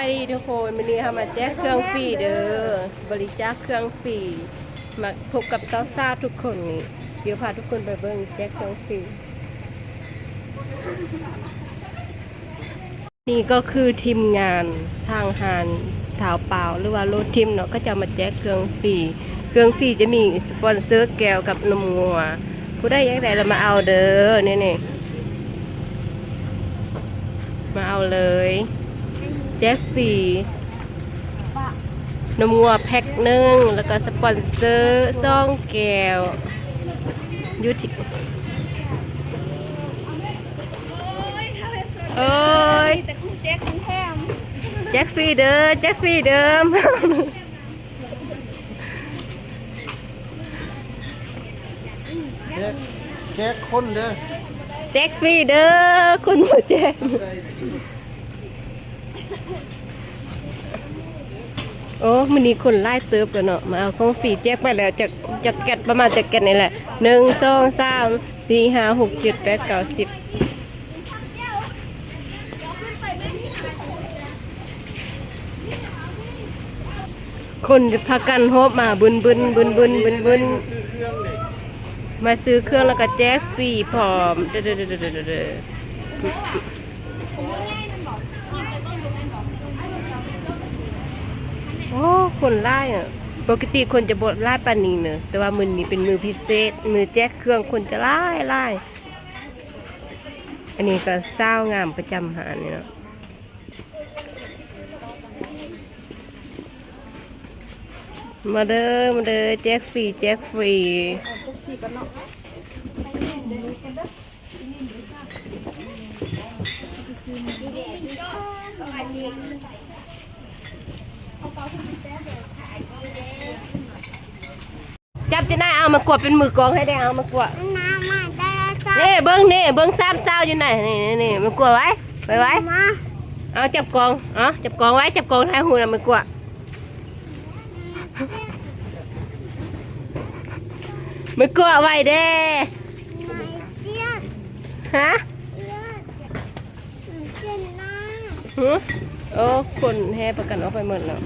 ไปดีทุกคนวันนี้ค่ะมาแจกเครื่องฟรีเด้อบริจาคเครื่องฟรีมาพบกับสาวๆทุกคนนี่เดี๋ยวพาทุกคนไปเบิ่งแจกเครื่องฟรีนี่ก็คือทีมงานทางหารสาวเปล่าหรือว่าโรถทีมเนาะก็จะมาแจกเครื่องฟรีเครื่องฟรีจะมีสปอนเซอร์แก้วกับนมงัวผู้ได้ยังไงเรามาเอาเด้อนี่นี่มาเอาเลย แจกฟรีนมงัวแพ็คหนึ่งแล้วก็สปอนเซอร์ซองแก้วอยุติโอ้ยแต่คุณแจ็คคุณแฮมแจกฟรีเด้อแจกฟรีเดิมแจกแจกคนเด้อแจกฟรีเด้อคุณหมอแจก โอ้มันนี้คนไล่เติบกันเนาะ มาเอาของฟรีแจกไปแล้วจากจากแกะประมาณจากแกะนี่แหละหนึ่งสองสามสี่ห้าหกเจ็ดแปดเก้าสิบคนจะพากันโฮบมาบุญบุญบุญบุญบุญบุญมาซื้อเครื่องแล้วก็แจกฟรีพร้อมเด้อเด้อเด้อเด้อเด้อเด้อโอ้ คนไล่อะปกติคนจะบดไล่ปานนี้เนอะแต่ว่ามือนี้เป็นมือพิเศษ มือแจกเครื่องคนจะไล่ไล่อันนี้ก็เศร้างามประจำหาเนี่ยเนาะมาเด้อมาเด้อแจกฟรีแจกฟรี จับจะได้เอามากวดเป็นมือกองให้ได้เอามากวดน้ำมาได้จ้ะนี่เบิ้งนี่เบิ้งซ้ำเศร้าอยู่ไหนนี่นี่นี่มากวดไว้ไปไว้มาเอาจับกองเอาจับกองไว้จับกองท้ายหูนะมากวดมากวดไว้เด้ไม่เจียนฮะเจียนเจียนหน้าหึโอ้คนแห่ประกันออกไปหมดแล้ว